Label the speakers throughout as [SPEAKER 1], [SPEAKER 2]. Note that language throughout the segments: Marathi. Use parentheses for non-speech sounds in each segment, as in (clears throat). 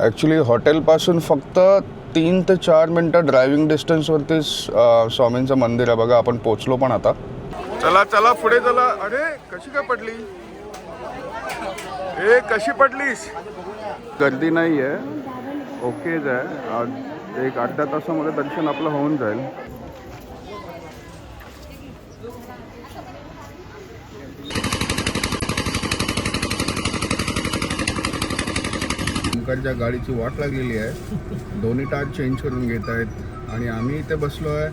[SPEAKER 1] ॲक्च्युली हॉटेलपासून फक्त तीन ते चार मिनटं ड्रायव्हिंग डिस्टन्सवरतीच स्वामींचं मंदिर आहे. बघा आपण पोचलो पण आता. चला चला पुढे चला. अरे कशी काय पडली? ए कशी पडलीस? गर्दी नाही आहे ओकेच आहे एक अर्ध्या तासामध्ये दर्शन आपलं होऊन जाईल. ओंकारच्या गाडीची वाट लागलेली आहे. दोन्ही टाच चेंज करून घेत आहेत. आणि आम्ही इथे बसलो आहे.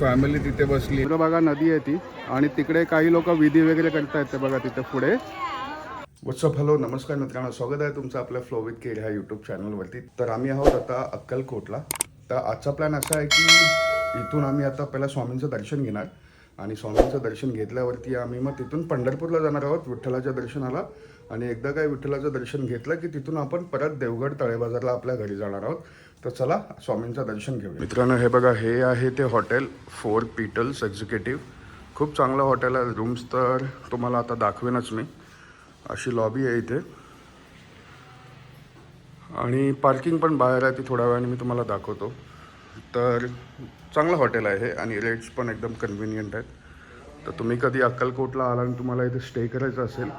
[SPEAKER 1] फॅमिली तिथे बसली. इकडं बघा नदी आहे ती. आणि तिकडे काही लोक विधी वगैरे करतायत ते बघा तिथे पुढे. व्हॉट्सअप हॅलो नमस्कार मित्रांनो. स्वागत आहे तुमचं आपल्या फ्लो विथ केड ह्या यूट्यूब चॅनलवरती तर आम्ही आहोत आता अक्कलकोटला. तर आजचा प्लॅन असा आहे की इथून आम्ही आता पहिला स्वामींचं दर्शन घेणार. आणि स्वामींचं दर्शन घेतल्यावरती आम्ही मग तिथून पंढरपूरला जाणार आहोत विठ्ठलाच्या दर्शनाला. आणि एकदा काय विठ्ठलाचं दर्शन घेतलं की तिथून आपण परत देवगड तळेबाजारला आपल्या घरी जाणार आहोत. तर चला स्वामींचं दर्शन घेऊया. मित्रांनो हे बघा हे आहे ते हॉटेल फोर पीटल्स एक्झिक्युटिव्ह. खूप चांगलं हॉटेल आहे रूम्स तर तुम्हाला आता दाखवेनच मी. अशी लॉबी आहे इथे. आणि पार्किंग पण बाहेर आहे ती थोड्या वेळाने मी तुम्हाला दाखवतो. तर चांगलं हॉटेल आहे आणि रेट्स पण एकदम कन्व्हिनियंट आहेत. तर तुम्ही कधी अक्कलकोटला आला आणि तुम्हाला इथे स्टे करायचं असेल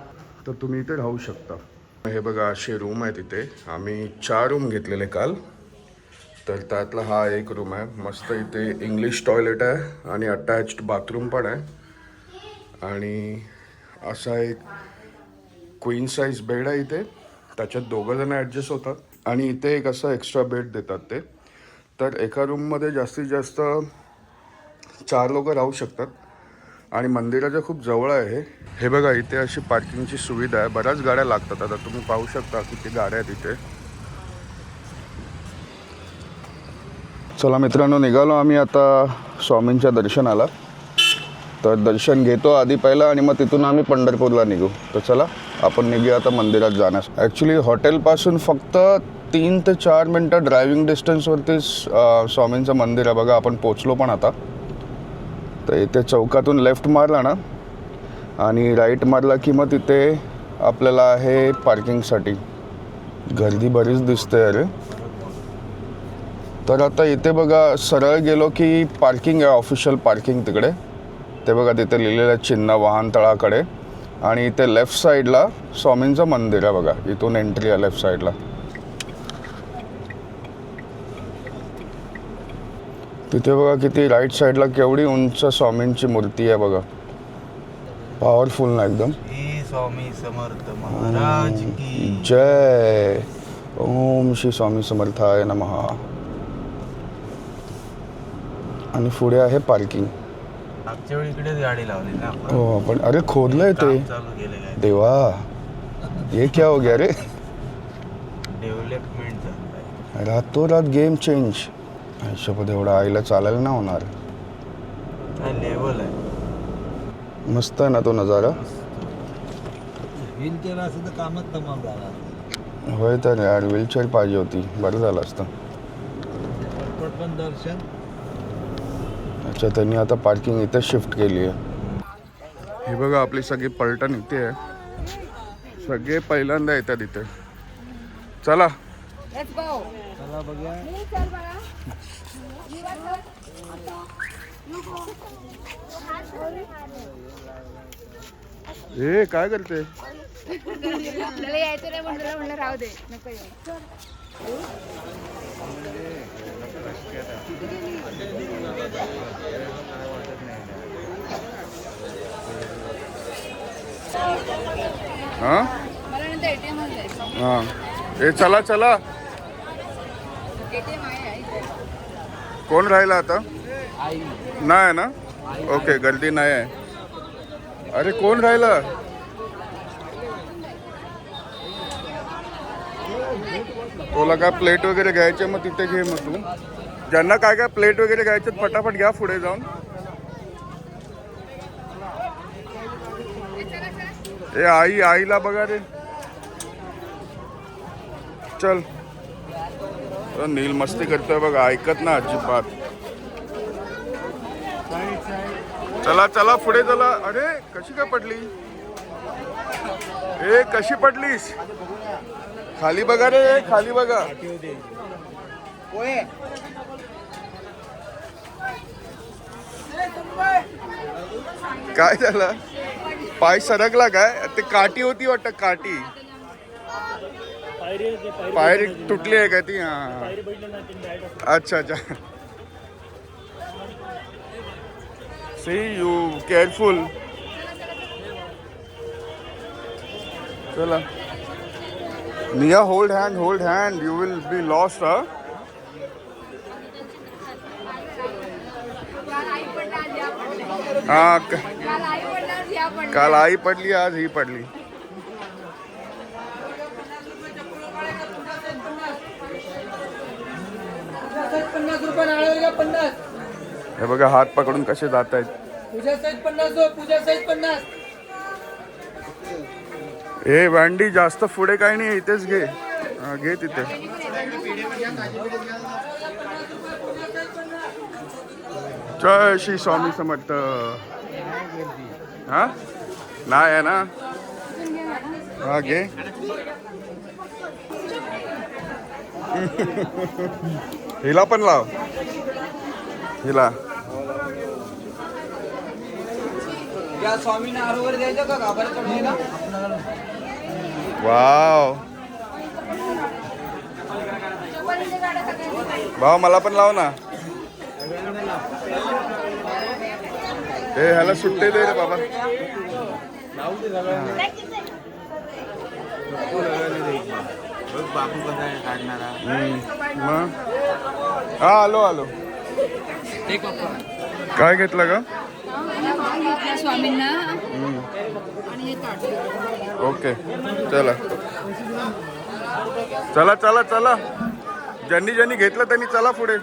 [SPEAKER 1] तर तुम्ही इथे राहू शकता. हे बघा असे रूम आहेत इथे. आम्ही चार रूम घेतलेले काल. तर त्यातला हा एक रूम आहे. मस्त इथे इंग्लिश टॉयलेट आहे आणि अटॅच्ड बाथरूम पण आहे. आणि असा एक क्वीन साईज बेड आहे इथे. त्याच्यात दोघं जण ॲडजस्ट होतात. आणि इथे एक असं एक्स्ट्रा बेड देतात ते. तर एका रूममध्ये जास्तीत जास्त चार लोक राहू शकतात. आणि मंदिराच्या खूप जवळ आहे. हे. बघा इथे अशी पार्किंगची सुविधा आहे. बऱ्याच गाड्या लागतात. आता तुम्ही पाहू शकता किती गाड्या आहेत इथे. चला मित्रांनो निघालो आम्ही आता स्वामींच्या दर्शनाला. तर दर्शन घेतो आधी पहिला आणि मग तिथून आम्ही पंढरपूरला निघू. तर चला आपण निघूया आता मंदिरात जाण्यास. ॲक्च्युली हॉटेलपासून फक्त तीन ते चार मिनटं ड्रायव्हिंग डिस्टन्सवरतीच स्वामींचं मंदिर आहे बघा आपण पोचलो पण आता. तर इथे चौकातून लेफ्ट मारला ना आणि राईट मारला की मग तिथे आपल्याला आहे पार्किंगसाठी गर्दी बरीच दिसते अरे. तर आता इथे बघा सरळ गेलो की पार्किंग आहे ऑफिशियल पार्किंग तिकडे. ते बघा तिथे लिहिलेलं आहे चिन्ह वाहनतळाकडे आणि इथे लेफ्ट साईडला स्वामींचं मंदिर आहे बघा इथून एंट्री आहे लेफ्ट साईडला तिथे बघा किती राईट साईडला केवढी उंच स्वामींची मूर्ती आहे बघा. पॉवरफुल ना एकदम.
[SPEAKER 2] स्वामी समर्थ महाराज की.
[SPEAKER 1] जय. ओम श्री स्वामी समर्थाय नमहा आणि पुढे आहे पार्किंग
[SPEAKER 2] मागच्या वेळी इकडेच गाडी लावली ना आपण.
[SPEAKER 1] हो आपण अरे खोदलंय ते.
[SPEAKER 2] काम चालू केले काय?
[SPEAKER 1] देवा. ये क्या हो गया रे?
[SPEAKER 2] डेव्हलपमेंट
[SPEAKER 1] रातोरात गेम चेंज हिशोबात एवढं आईला चालायला ना होणार.
[SPEAKER 2] काय लेवल आहे?
[SPEAKER 1] मस्त आहे ना तो नजारा.
[SPEAKER 3] व्हीलचेअर असं तर कामच तमाम झाला
[SPEAKER 1] होय तर यार व्हीलचेअर पाहिजे होती. बरं झालं असतं.
[SPEAKER 3] पण दर्शन.
[SPEAKER 1] अच्छा त्यांनी आता पार्किंग इथे शिफ्ट केली आहे. हे बघा आपली सगळी पलटण इथे आहे. सगळे पहिल्यांदा येतात इथे. चला.
[SPEAKER 4] Let's go.
[SPEAKER 3] चला बघूया
[SPEAKER 4] मी चल बघा. मी बघ.
[SPEAKER 1] ए काय करते
[SPEAKER 4] आपल्याला यायचं नाही म्हणलं म्हणलं राहू दे नको येऊ.
[SPEAKER 1] हां
[SPEAKER 4] मला नंतर एटीएममध्ये जायचं
[SPEAKER 1] हां ए चला चला
[SPEAKER 4] एटीएम आहे आहे.
[SPEAKER 1] कोण राहिला आता? नाही ना? ओके गर्दी नाही आहे. अरे कोण राहिला? तुला काय प्लेट वगैरे घ्यायचे मग तिथे घे मग तू. ज्यांना काय काय प्लेट वगैरे घ्यायचे फटाफट घ्या पुढे जाऊन. ए आई आईला बघा रे. चल. तर नील मस्ती करतोय बघा ऐकत ना अजिबात. चला चला पुढे चला. अरे कशी काय पडली? ए कशी पडलीस? खाली बघा रे खाली बघा. काय झालं? पाय सरकला काय? ते काठी होती वाटत काठी. पायरी तुटली आहे का ती हा अच्छा अच्छा। सी यू केअरफुल चला। निया hold hand hold hand you will be lost हा
[SPEAKER 4] काल आई
[SPEAKER 1] हा
[SPEAKER 4] आई पडला आज या पडल्या
[SPEAKER 1] काल आई पडली आज ही पडली हे बघा हात पकडून कसे जात आहेत
[SPEAKER 5] पूजा सहित पन्नास हो पूजा सहित पन्नास.
[SPEAKER 1] हे भांडी जास्त पुढे काही नाही इथेच घे. घे तिथे. जय श्री स्वामी समर्थ. हा? नाही आहे ना? हा घे. हिला पण लाव. हिला
[SPEAKER 5] या स्वामींना आरोग्य द्यायचं का गाभाऱ्या चढवायला
[SPEAKER 1] वाव. भाऊ मला पण लाव ना. हे ह्याला सुट्टे दे रे बाबा.
[SPEAKER 2] बाबू कसा आहे काढणारा
[SPEAKER 1] हा आलो आलो. काय घेतलं
[SPEAKER 4] स्वामींना. हे ताट
[SPEAKER 1] ओके चला. चला चला चला. ज्यांनी ज्यांनी घेतलं त्यांनी चला पुढे.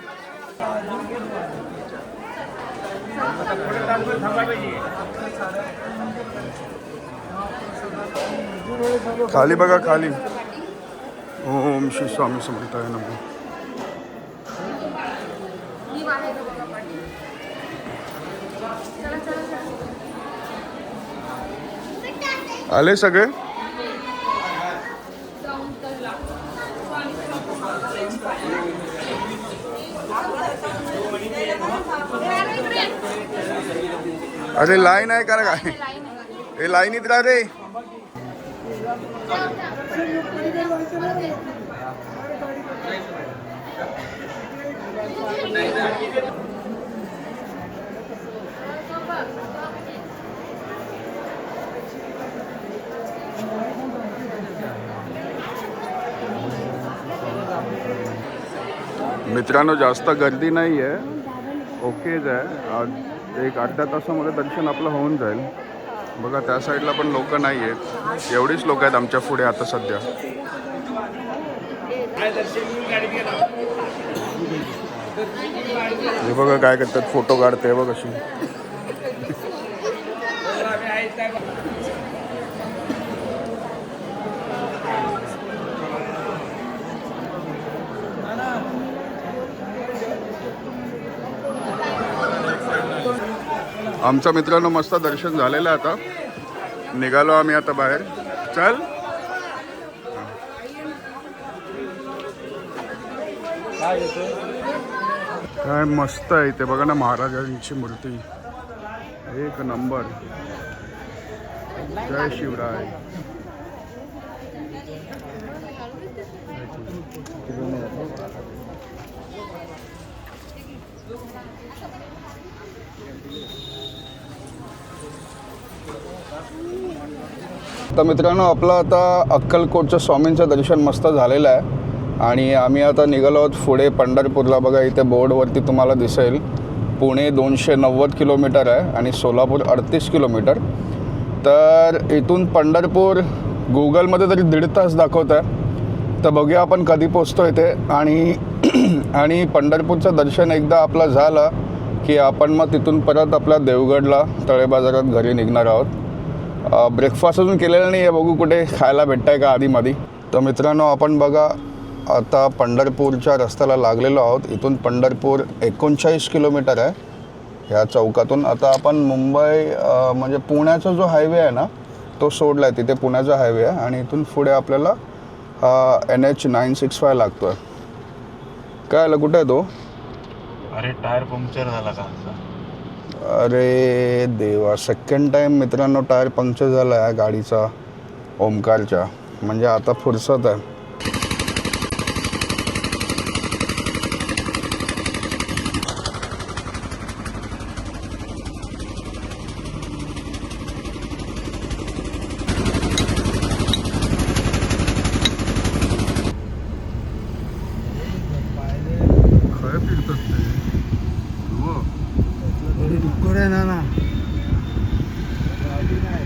[SPEAKER 1] खाली बघा खाली. ओम श्री स्वामी समर्थाय नमः
[SPEAKER 4] ही वाहे बघा पाठी चला चला चला
[SPEAKER 1] आले सगळे? अरे लाईन आहे का काय? हे लाईनीत राह रे मित्रांनो जास्त गर्दी नाही आहे. ओकेच आहे. एक अर्ध्या तासामध्ये दर्शन आपलं होऊन जाईल. बघा त्या साईडला पण लोक नाही आहेत. एवढीच लोक आहेत आमच्या पुढे आता सध्या. हे बघा काय करतात फोटो काढते बघ अशी. आमच्या मित्रांनो मस्त दर्शन झालेलं आहे आता. निघालो आम्ही आता बाहेर. चल. काय मस्त आहे ते बघा ना महाराजांची मूर्ती. एक नंबर. जय शिवराय. तर मित्रांनो आपलं आता अक्कलकोटच्या स्वामींचं दर्शन मस्त झालेलं आहे. आणि आम्ही आता निघालो आहोत पुढे पंढरपूरला. बघा इथे बोर्डवरती तुम्हाला दिसेल पुणे दोनशे नव्वद किलोमीटर आहे आणि सोलापूर अडतीस किलोमीटर. तर इथून पंढरपूर गुगलमध्ये तरी दीड तास दाखवत आहे. तर बघूया आपण कधी पोचतो इथे. आणि (clears throat) आणि पंढरपूरचं दर्शन एकदा आपलं झालं की आपण मग तिथून परत आपल्या देवगडला तळे बाजारात घरी निघणार आहोत. ब्रेकफास्ट अजून केलेला नाही आहे बघू कुठे खायला भेटतं आहे का आधीमध्ये तर मित्रांनो आपण बघा आता पंढरपूरच्या रस्त्याला लागलेलो आहोत. इथून पंढरपूर एकोणचाळीस किलोमीटर आहे. ह्या चौकातून आता आपण मुंबई म्हणजे पुण्याचा जो हायवे आहे ना तो सोडला आहे तिथे पुण्याचा हायवे आहे आणि इथून पुढे आपल्याला N H nine six five लागतो आहे काय आलं? कुठं आहे तो?
[SPEAKER 2] अरे टायर पंक्चर झाला का
[SPEAKER 1] अरे देवा सेकंड टाईम मित्रांनो टायर पंक्चर झाला आहे गाडीचा ओमकारच्या. म्हणजे आता फुरसत आहे खरं फिरतात ते हो
[SPEAKER 3] डुक्कर ना ना गाडी नाही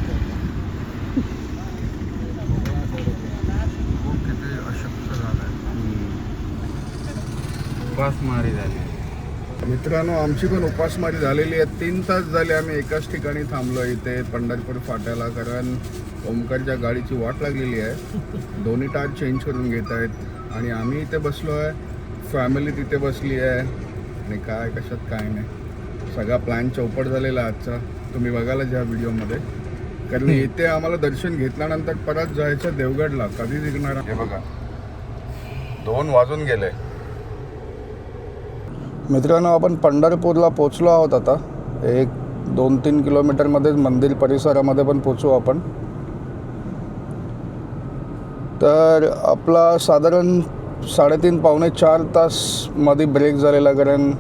[SPEAKER 1] खूप किती अशक्त झालाय
[SPEAKER 2] बस मारी झाली
[SPEAKER 1] मित्रांनो आमची पण उपासमारी झालेली आहे. तीन तास झाले आम्ही एकाच ठिकाणी थांबलो इथे पंढरपूर फाट्याला कारण ओमकारच्या गाडीची वाट लागलेली आहे. दोन्ही टायर चेंज करून घेत आहेत. आणि आम्ही इथे बसलो आहे फॅमिली तिथे बसली आहे. आणि काय कशात काय नाही. सगळा प्लॅन चौपट झालेला आजचा. तुम्ही बघायला ज्या व्हिडिओमध्ये. कारण इथे आम्हाला दर्शन घेतल्यानंतर परत जायचं देवगडला. कधी निघणार? हे बघा. दोन वाजून गेले. मित्रांनो आपण पंढरपूरला पोचलो आहोत आता. एक दोन तीन किलोमीटरमध्येच मंदिर परिसरामध्ये पण पोचू आपण. तर आपला साधारण साडेतीन पावणे चार तासमध्ये ब्रेक झालेला कारण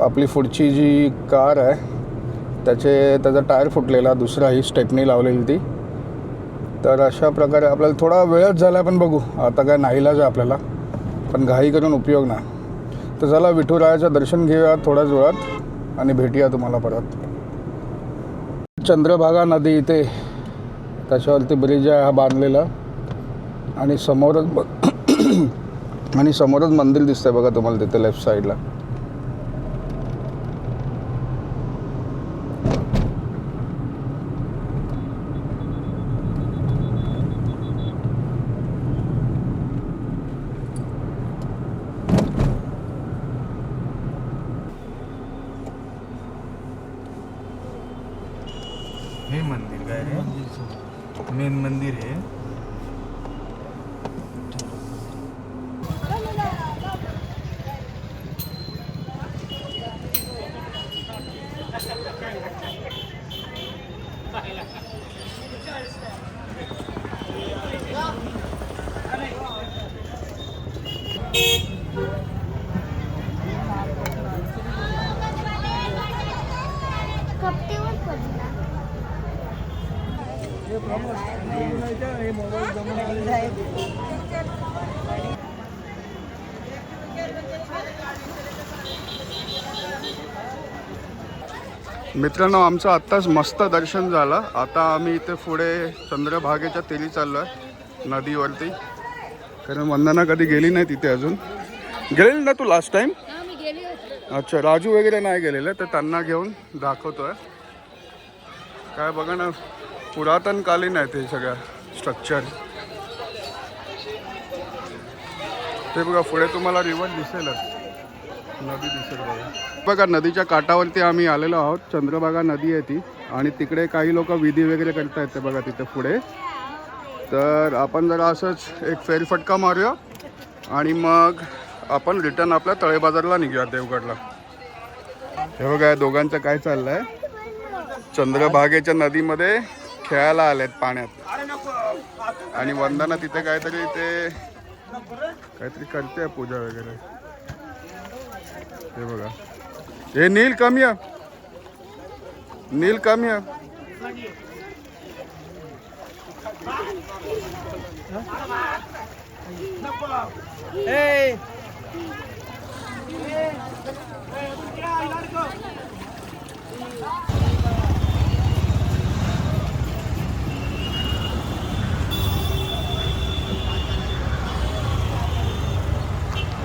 [SPEAKER 1] आपली पुढची जी कार आहे त्याचे त्याचा टायर फुटलेला दुसरा ही स्टेपनी लावलेली ती. तर अशा प्रकारे आपल्याला थोडा वेळच झाला पण बघू. आता काय नाहीलाच आहे आपल्याला. पण घाई करून उपयोग नाही. तर चला विठुरायाचं दर्शन घेऊया थोड्याच वेळात आणि भेटूया तुम्हाला परत. चंद्रभागा नदी इथे त्याच्यावरती ब्रिज आहे हा बांधलेला. आणि समोरच (clears throat) आणि समोरच मंदिर दिसतंय बघा तुम्हाला तिथे लेफ्ट साईडला
[SPEAKER 2] हे मंदिर मेन मंदिर आहे.
[SPEAKER 1] मित्रांनो आमचं आत्ताच मस्त दर्शन झालं. आता आम्ही इथे पुढे चंद्रभागेच्या तेली चाललो आहे नदीवरती. कारण वंदना कधी गेली नाही तिथे अजून. गेलेली ना तू लास्ट टाइम अच्छा राजू वगैरे नाही गेलेले तर त्यांना घेऊन दाखवतोय. काय बघा ना पुरातनकालीन आहे ते सगळं स्ट्रक्चर ते बघा पुढे तुम्हाला रिवर दिसेलच. नदी बघा. बघा नदीच्या काठावरती आम्ही आलेलो आहोत. चंद्रभागा नदी आहे ती. आणि तिकडे काही लोक विधी वगैरे करता ते बघा तिथे पुढे. तर आपण जरा असंच एक फेरफटका मारूया. आणि मग आपण रिटर्न आपल्या तळे बाजारला निघूया देवगडला. हे बघा दोघांचं काय चाललंय? चंद्रभागेच्या नदीमध्ये खेळायला आलेत पाण्यात. आणि वंदना तिथे काहीतरी ते काहीतरी करते पूजा वगैरे. हे बघा. हे नील कमी नील कमी